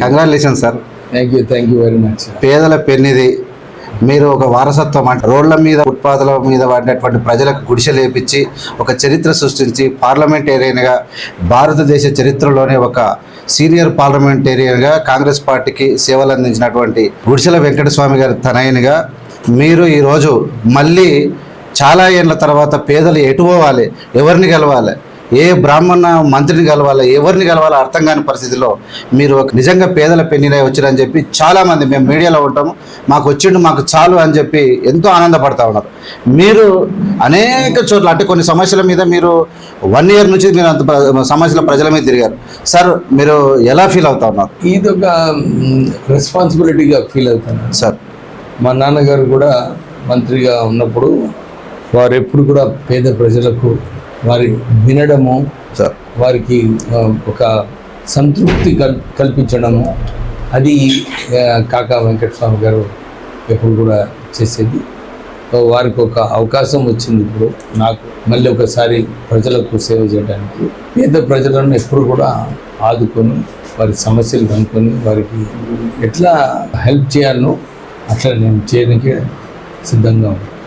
Congratulation sir thank you thank you very much పేదల పెన్నిది మీరు ఒక వారసత్వం అంటే రోడ్ల మీద ఫుట్పాత్ల మీద పడినటువంటి ప్రజలకు గుడిసె లేపించి ఒక చరిత్ర సృష్టించి పార్లమెంటేరియన్గా భారతదేశ చరిత్రలోనే ఒక సీనియర్ పార్లమెంటేరియన్గా కాంగ్రెస్ పార్టీకి సేవలు అందించినటువంటి గుడిసెల వెంకటస్వామి గారి తనయునిగా మీరు ఈరోజు మళ్ళీ చాలా ఏళ్ళ తర్వాత పేదలు ఎటు పోవాలి ఎవరిని గెలవాలి ఏ బ్రాహ్మణ మంత్రిని కలవాలా ఎవరిని కలవాలో అర్థం కాని పరిస్థితిలో మీరు ఒక నిజంగా పేదల పెన్నిలై వచ్చారని చెప్పి చాలామంది మేము మీడియాలో ఉంటాము మాకు వచ్చిండు మాకు చాలు అని చెప్పి ఎంతో ఆనందపడతా ఉన్నారు. మీరు అనేక చోట్ల అంటే కొన్ని సమస్యల మీద మీరు వన్ ఇయర్ నుంచి మీరు అంత సమస్యల ప్రజల మీద తిరిగారు. సార్ మీరు ఎలా ఫీల్ అవుతా ఉన్నారు? ఇది ఒక రెస్పాన్సిబిలిటీగా ఫీల్ అవుతాను. సార్. మా నాన్నగారు కూడా మంత్రిగా ఉన్నప్పుడు వారు ఎప్పుడు కూడా పేద ప్రజలకు వారి వినడము వారికి ఒక సంతృప్తి కల్ కల్పించడము అది కాకా వెంకటస్వామి గారు ఎప్పుడు కూడా చేసేది. వారికి ఒక అవకాశం వచ్చింది ఇప్పుడు. నాకు మళ్ళీ ఒకసారి ప్రజలకు సేవ చేయడానికి. పేద ప్రజలను ఎప్పుడు కూడా ఆదుకొని వారి సమస్యలు కనుక్కొని వారికి ఎట్లా హెల్ప్ చేయాలనో అట్లా నేను చేయడానికి సిద్ధంగా ఉన్నాను